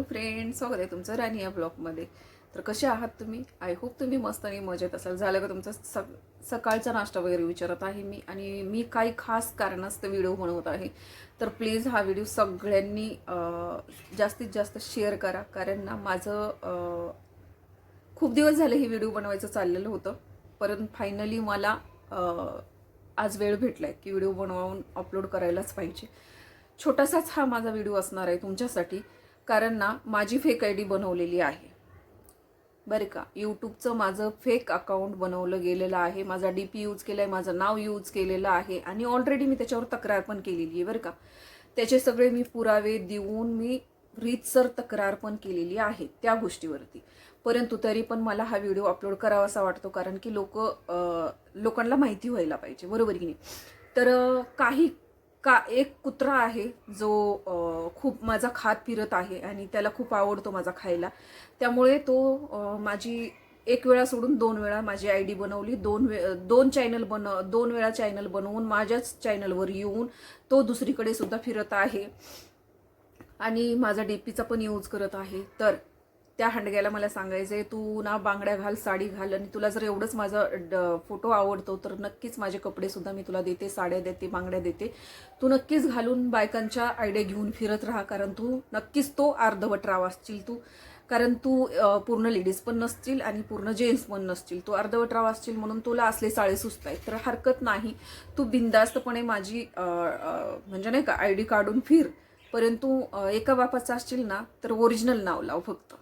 Hello friend स्वागत आहे तुमचं राणी या ब्लॉगमध्ये. तर कसे आहात तुम्ही? आय होप तुम्ही मस्त आणि मजेत असाल. झालं का तुमचा स सकाळचा नाश्ता वगैरे विचारत आहे मी आणि मी काही खास कारणास्तव व्हिडिओ बनवत आहे. तर प्लीज हा व्हिडिओ सगळ्यांनी जास्तीत जास्त शेअर करा. कारण ना माझं खूप दिवस झाले हे व्हिडिओ बनवायचं चाललेलं होतं. परंतु फायनली मला आज वेळ भेटला आहे की व्हिडिओ बनवून अपलोड करायलाच पाहिजे. छोटासाच हा माझा व्हिडिओ असणार आहे तुमच्यासाठी. कारण ना माझी फेक आय डी बनवलेली आहे. बरं का यूट्यूबचं माझं फेक अकाउंट बनवलं गेलेलं आहे माझा डी पी यूज केला आहे माझं नाव यूज केलेलं आहे आणि ऑलरेडी मी त्याच्यावर तक्रार पण केलेली आहे बरं का. त्याचे सगळे मी पुरावे देऊन मी रीतसर तक्रार पण केलेली आहे त्या गोष्टीवरती. परंतु तरी पण मला हा व्हिडिओ अपलोड करावासा वाटतो कारण की लोक लोकांना माहिती व्हायला पाहिजे बरोबर की नाही? तर काही का एक कुत्रा आहे जो खूप माझा खात फिरत आहे आणि त्याला खूप आवडतो माझा खायला. त्यामुळे तो माझी एक वेळा सोडून दोन वेळा माझी आय डी बनवली. दोन वे दोन चॅनल बन दोन वेळा चॅनल बनवून माझ्याच चॅनलवर येऊन तो दुसरीकडे सुद्धा फिरत आहे. आणि माझा डी पीचा पण यूज करत आहे. तर त्या हंडग्याला मला सांगायचं आहे तू ना बांगड्या घाल साडी घाल आणि तुला जर एवढंच माझा ड- फोटो आवडतो तर नक्कीच माझे कपडेसुद्धा मी तुला देते साड्या देते बांगड्या देते. तू नक्कीच घालून बायकांच्या आयडिया घेऊन फिरत राहा कारण तू नक्कीच तो अर्धवट राव असशील तू. कारण तू पूर्ण लेडीज पण नसतील आणि पूर्ण जेंट्स पण नसतील तू अर्धवट राव असशील म्हणून तुला असले साळे सुस्त आहेत. तर हरकत नाही. तू बिंदास्तपणे माझी म्हणजे नाही का आय डी काढून फिर. परंतु एका बापाचं असशील ना तर ओरिजिनल नाव लाव फक्त.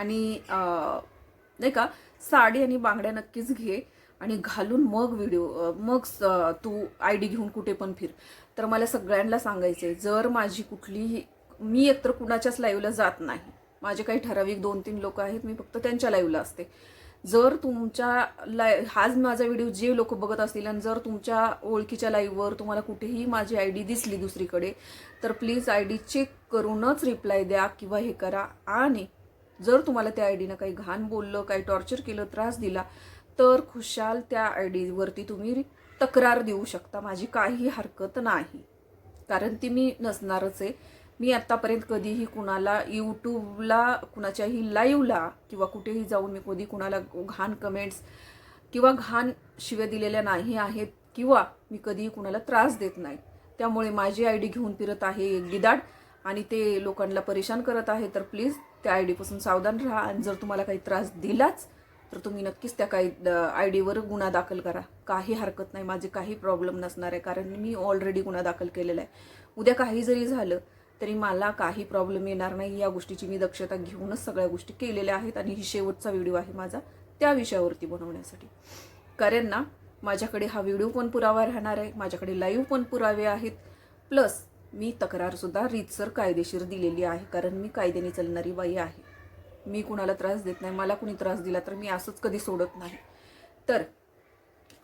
आणि नाही का साडी आणि बांगड्या नक्कीच घे आणि घालून मग व्हिडिओ मग तू आय डी घेऊन कुठे पण फिर. तर मला सगळ्यांना सांगायचं आहे जर माझी कुठलीही मी एकतर कुणाच्याच लाईव्हला जात नाही. माझे काही ठराविक दोन तीन लोक आहेत मी फक्त त्यांच्या लाईव्हला असते. जर तुमच्या लाय हाच माझा व्हिडिओ जे लोक बघत असतील आणि जर तुमच्या ओळखीच्या लाईव्हवर तुम्हाला कुठेही माझी आय डी दिसली दुसरीकडे तर प्लीज आय डी चेक करूनच रिप्लाय द्या किंवा हे करा. आणि जर तुम्हाला त्या आय डीनं काही घाण बोललं काही टॉर्चर केलं त्रास दिला तर खुशाल त्या आय डीवरती तुम्ही तक्रार देऊ शकता. माझी काही हरकत नाही. कारण ती मी नसणारच आहे. मी आत्तापर्यंत कधीही कुणाला यूट्यूबला कुणाच्याही लाईव्हला किंवा कुठेही जाऊन मी कधी कुणाला घाण कमेंट्स किंवा घाण शिव्या दिलेल्या नाही आहेत किंवा मी कधीही कुणाला त्रास देत नाही. त्यामुळे माझी आय डी घेऊन फिरत आहे एक गिदाड आणि ते लोकांना परेशान करत आहे. तर प्लीज त्या आय डीपासून सावधान राहा आणि जर तुम्हाला काही त्रास दिलाच तर तुम्ही नक्कीच त्या काही आय डीवर गुन्हा दाखल करा. काही हरकत नाही माझे काही प्रॉब्लेम नसणार आहे कारण मी ऑलरेडी गुन्हा दाखल केलेला आहे. उद्या काही जरी झालं तरी मला काही प्रॉब्लेम येणार नाही. या गोष्टीची मी दक्षता घेऊनच सगळ्या गोष्टी केलेल्या आहेत आणि ही शेवटचा व्हिडिओ आहे माझा त्या विषयावरती बनवण्यासाठी. कारण ना माझ्याकडे हा व्हिडिओ पण पुरावा राहणार आहे माझ्याकडे लाईव्ह पण पुरावे आहेत. प्लस मी तक्रारसुद्धा रीतसर कायदेशीर दिलेली आहे कारण मी कायद्याने चालणारी बाई आहे. मी कुणाला त्रास देत नाही मला कुणी त्रास दिला तर मी असंच कधी सोडत नाही. तर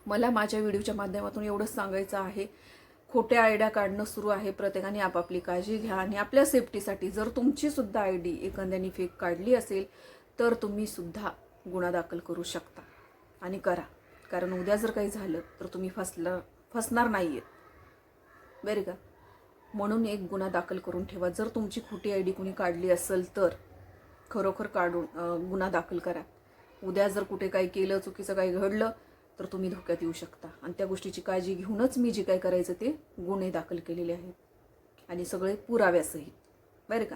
मला माझ्या व्हिडिओच्या माध्यमातून एवढंच सांगायचं आहे खोट्या आयडिया काढणं सुरू आहे प्रत्येकाने आपापली काळजी घ्या आणि आपल्या सेफ्टीसाठी जर तुमचीसुद्धा आय डी एखाद्याने फेक काढली असेल तर तुम्हीसुद्धा गुन्हा दाखल करू शकता आणि करा. कारण उद्या जर काही झालं तर तुम्ही फसला फसणार नाही आहेत बरे का? म्हणून एक गुन्हा दाखल करून ठेवा. जर तुमची खोटी आय डी कुणी काढली असेल तर खरोखर काढून गुन्हा दाखल करा. उद्या जर कुठे काही केलं चुकीचं काही घडलं तर तुम्ही धोक्यात येऊ शकता. आणि त्या गोष्टीची काळजी घेऊनच मी जे काय करायचं ते गुन्हे दाखल केलेले आहेत. आणि सगळे पुराव्यासहित. बरं का?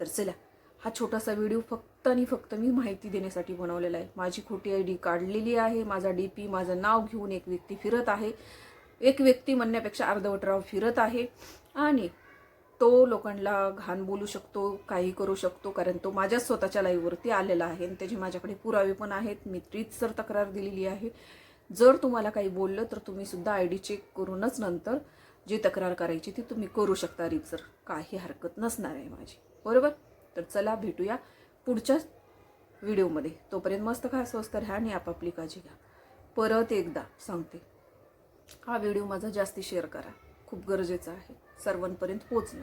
तर चला हा छोटासा व्हिडिओ फक्त आणि फक्त मी माहिती देण्यासाठी बनवलेला आहे. माझी खोटी आय डी काढलेली आहे माझा डी पी माझं नाव घेऊन एक व्यक्ती फिरत आहे. एक व्यक्ती म्हणण्यापेक्षा अर्धवटराव फिरत आहे आणि तो लोकांना घाण बोलू शकतो काही करू शकतो कारण तो माझ्या स्वतःच्या लाईव्हवरती आलेला आहे आणि त्याचे माझ्याकडे पुरावे पण आहेत. मी तीच सर तक्रार दिलेली आहे. जर तुम्हाला काही बोललं तर तुम्ही सुद्धा आय डी चेक करूनच नंतर जी तक्रार करायची ती तुम्ही करू शकता रीतसर काही हरकत नसणार आहे माझी. बरोबर? तर चला भेटूया पुढच्या व्हिडिओमध्ये. तोपर्यंत मस्त खा स्वस्त राहा आणि आपापली काळजी घ्या. परत एकदा सांगते. हा व्हिडिओ माझा जास्ती शेअर करा. खूप गरजेचं आहे. सर्वांपर्यंत पोचणं